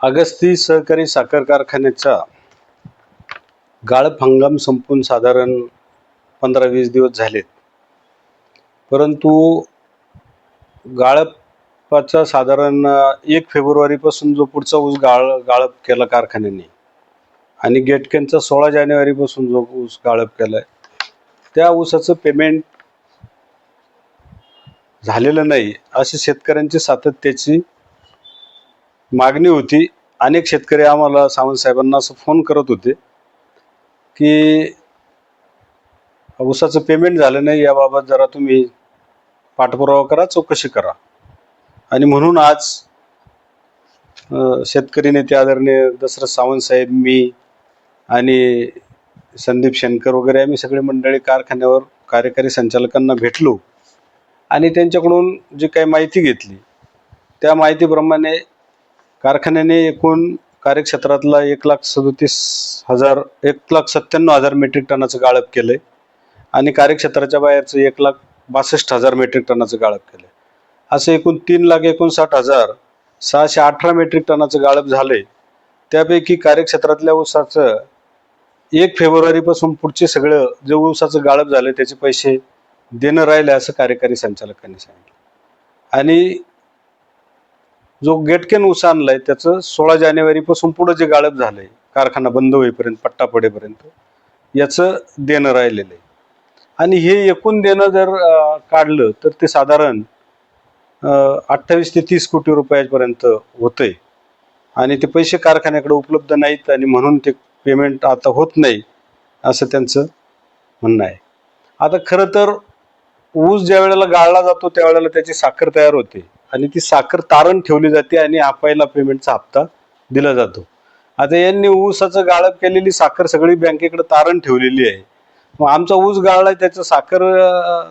अगस्ती सहकारी साखर कारखान्याचा गाळप हंगाम संपून साधारण पंधरा वीस दिवस झालेत. परंतु गाळपाचा साधारण एक फेब्रुवारीपासून जो पुढचा ऊस गाळ गाळप केला कारखान्याने आणि गेटकेनचा सोळा जानेवारीपासून जो ऊस गाळप केला आहे त्या ऊसाचं पेमेंट झालेलं नाही अशी शेतकऱ्यांची सातत्याची मागणी होती. अनेक शेतकरी आम्हाला सावंत साहेबांना असं फोन करत होते की ऊसाचं पेमेंट झालं नाही याबाबत जरा तुम्ही पाठपुरावा करा चौकशी करा. आणि म्हणून आज शेतकरी नेते आदरणीय दसरथ सावंत साहेब मी आणि संदीप शेनकर वगैरे आम्ही सगळे मंडळी कारखान्यावर कार्यकारी संचालकांना भेटलो. आणि त्यांच्याकडून जी काही माहिती घेतली त्या माहितीप्रमाणे कारखान्याने एकूण कार्यक्षेत्रातला एक लाख सदोतीस हजार एक लाख सत्त्याण्णव हजार मेट्रिक टनाचं गाळप केलं आहे आणि कार्यक्षेत्राच्या बाहेरचं एक लाख बासष्ट हजार मेट्रिक टनाचं गाळप केलंय. असं एकूण तीन लाख एकोणसाठ हजार सहाशे अठरा मेट्रिक टनाचं गाळप झालंय. त्यापैकी कार्यक्षेत्रातल्या ऊसाचं एक फेब्रुवारीपासून पुढचे सगळं जे ऊसाचं गाळप झालं त्याचे पैसे देणं राहिले असं कार्यकारी संचालकांनी सांगितलं. आणि जो गेटकेन ऊस आणलाय त्याचं सोळा जानेवारीपासून पुढं जे गाळप झालंय कारखाना बंद होईपर्यंत पट्टा पडेपर्यंत याचं देणं राहिलेलं आहे. आणि हे एकूण देणं जर काढलं तर ते साधारण अठ्ठावीस ते तीस कोटी रुपयापर्यंत होतंय. आणि ते पैसे कारखान्याकडे उपलब्ध नाहीत आणि म्हणून ते पेमेंट आता होत नाही असं त्यांचं म्हणणं आहे. आता खरं तर ऊस ज्या वेळेला गाळला जातो त्यावेळेला त्याची साखर तयार होते. आणि ती साखर तारण ठेवली जाते आणि आपायला पेमेंटचा हप्ता दिला जातो. आता यांनी ऊसाचं गाळप केलेली साखर सगळी बँकेकडे तारण ठेवलेली आहे. मग आमचा ऊस गाळला त्याचं साखर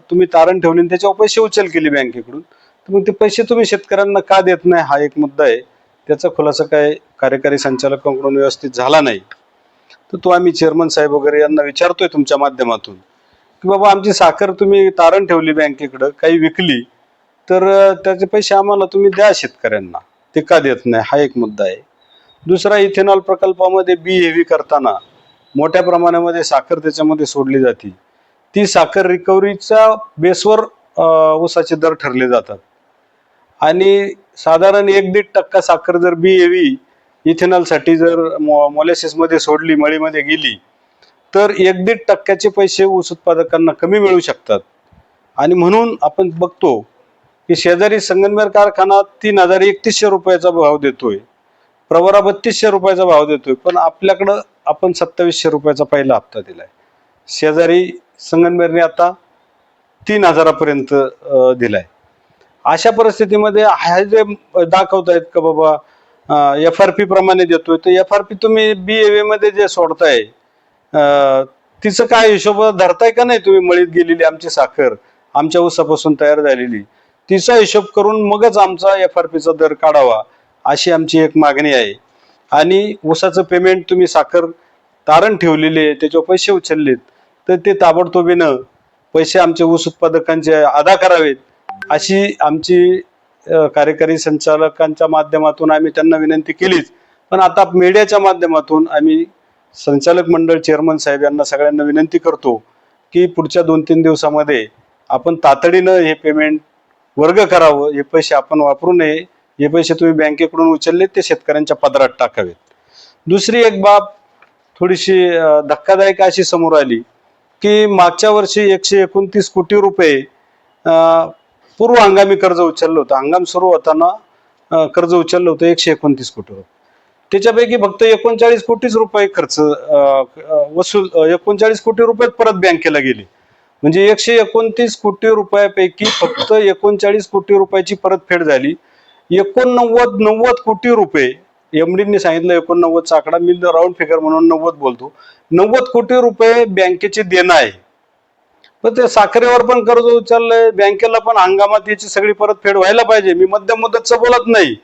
तुम्ही तारण ठेवली आणि त्याच्यावर पैसे उचल केली बँकेकडून. तर मग ते पैसे तुम्ही शेतकऱ्यांना का देत नाही? हा एक मुद्दा आहे. त्याचा खुलासा काय कार्यकारी संचालकांकडून व्यवस्थित झाला नाही. तर तो आम्ही चेअरमन साहेब वगैरे यांना विचारतोय तुमच्या माध्यमातून. की बाबा आमची साखर तुम्ही तारण ठेवली बँकेकडं काही विकली. तर त्याचे पैसे आम्हाला तुम्ही द्या शेतकऱ्यांना. ते का देत नाही? हा एक मुद्दा आहे. दुसरा इथेनॉल प्रकल्पामध्ये बी हेवी करताना मोठ्या प्रमाणामध्ये साखर त्याच्यामध्ये सोडली जाते. ती साखर रिकव्हरीच्या बेसवर ऊसाचे दर ठरले जातात. आणि साधारण एक दीड टक्का साखर जर बी हेवी इथेनॉलसाठी जर मोलॅसिसमध्ये सोडली मळीमध्ये गेली तर एक दीड टक्क्याचे पैसे ऊस उत्पादकांना कमी मिळू शकतात. आणि म्हणून आपण बघतो की शेजारी संगमनेर कारखाना तीन हजार एकतीसशे रुपयाचा भाव देतोय. प्रवरा बत्तीसशे रुपयाचा भाव देतोय. पण आपल्याकडं आपण सत्तावीसशे रुपयाचा पहिला हप्ता दिलाय. शेजारी संगमनेरने आता तीन हजारापर्यंत दिलाय. अशा परिस्थितीमध्ये हा जे दाखवतायत का बाबा एफ आर पी प्रमाणे देतोय तर एफ आर पी तुम्ही बी ए मध्ये जे सोडताय तिचं काय हिशोब धरताय का नाही तुम्ही मळीत गेलेली आमची साखर आमच्या ऊसापासून तयार झालेली? तिचा हिशोब करून मगच आमचा एफ आर पीचा दर काढावा अशी आमची एक मागणी आहे. आणि ऊसाचं पेमेंट तुम्ही साखर तारण ठेवलेली आहे त्याच्यावर पैसे उचललेत तर ते ताबडतोबीनं पैसे आमच्या ऊस उत्पादकांचे अदा करावेत अशी आमची कार्यकारी संचालकांच्या माध्यमातून आम्ही त्यांना विनंती केलीच. पण आता मीडियाच्या माध्यमातून आम्ही संचालक मंडळ चेअरमन साहेब यांना सगळ्यांना विनंती करतो की पुढच्या दोन तीन दिवसामध्ये आपण तातडीनं हे पेमेंट वर्ग करावं हे पैसे आपण वापरू नये हे पैसे तुम्ही बँकेकडून उचलले ते शेतकऱ्यांच्या पदरात टाकावेत. दुसरी एक बाब थोडीशी धक्कादायक अशी समोर आली की मागच्या वर्षी एकशे एकोणतीस कोटी रुपये पूर्व हंगामी कर्ज उचललं होतं. हंगाम सुरू होताना कर्ज उचललं होतं एकशे एकोणतीस कोटी रुपये. त्याच्यापैकी फक्त एकोणचाळीस कोटीच रुपये खर्च वसूल एकोणचाळीस कोटी रुपये परत बँकेला गेले. म्हणजे एकशे एकोणतीस कोटी रुपयापैकी फक्त एकोणचाळीस कोटी रुपयाची परतफेड झाली. एकोणनव्वद नव्वद कोटी रुपये एमडीने सांगितलं एकोणनव्वदचा आकडा मी राऊंड फिगर म्हणून नव्वद बोलतो. नव्वद कोटी रुपये बँकेचे देणं आहे. पण ते साखरेवर पण कर्ज उचललंय बँकेला पण हंगामात याची सगळी परतफेड व्हायला पाहिजे. मी मध्यम मुदतचं बोलत नाही.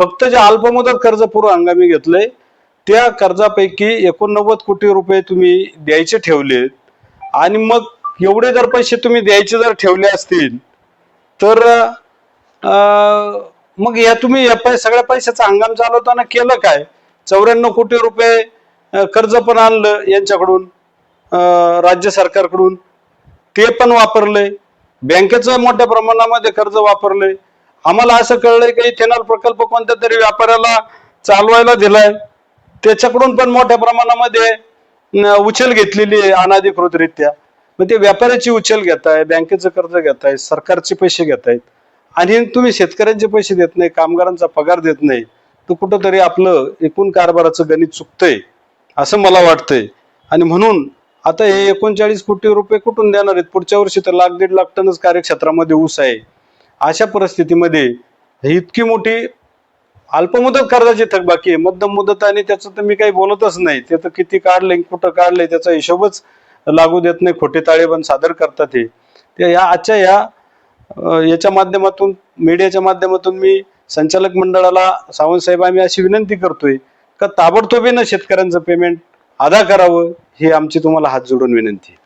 फक्त जे अल्पमुदत कर्ज पूर्व हंगामी घेतलंय त्या कर्जापैकी एकोणनव्वद कोटी रुपये तुम्ही द्यायचे ठेवलेत. आणि मग एवढे जर पैसे तुम्ही द्यायचे जर ठेवले असतील तर मग या तुम्ही या पै सगळ्या पैशाचा हंगाम चालवताना केलं काय? चौऱ्याण्णव कोटी रुपये कर्ज पण आणलं यांच्याकडून राज्य सरकारकडून. ते पण वापरले. बँकेचं मोठ्या प्रमाणामध्ये कर्ज वापरले. आम्हाला असं कळलंय की इथेनॉल प्रकल्प कोणत्या तरी व्यापाऱ्याला चालवायला दिलाय. त्याच्याकडून पण मोठ्या प्रमाणामध्ये उचल घेतलेली आहे अनाधिकृतरित्या. मग ते व्यापाऱ्याची उचल घेताय बँकेचं कर्ज घेताय सरकारचे पैसे घेतायत. आणि तुम्ही शेतकऱ्यांचे पैसे देत नाही कामगारांचा पगार देत नाही. तर कुठंतरी आपलं एकूण कारभाराचं गणित चुकतंय असं मला वाटतंय. आणि म्हणून आता हे एकोणचाळीस कोटी रुपये कुठून देणार आहेत? पुढच्या वर्षी तर लाख दीड लाख टनच कार्यक्षेत्रामध्ये ऊस आहे. अशा परिस्थितीमध्ये इतकी मोठी अल्पमुदत कर्जाची थकबाकी आहे. मध्यम मुदत आणि त्याचं तर मी काही बोलतच नाही. ते तर किती काढले कुठं काढले त्याचा हिशोबच लागू देत नाही खोटे ताळेबंद सादर करतात हे. ते या आजच्या या याच्या माध्यमातून मीडियाच्या माध्यमातून मी संचालक मंडळाला सावंत साहेब आम्ही अशी विनंती करतोय का ताबडतोबीनं शेतकऱ्यांचं पेमेंट अदा करावं ही आमची तुम्हाला हात जोडून विनंती आहे.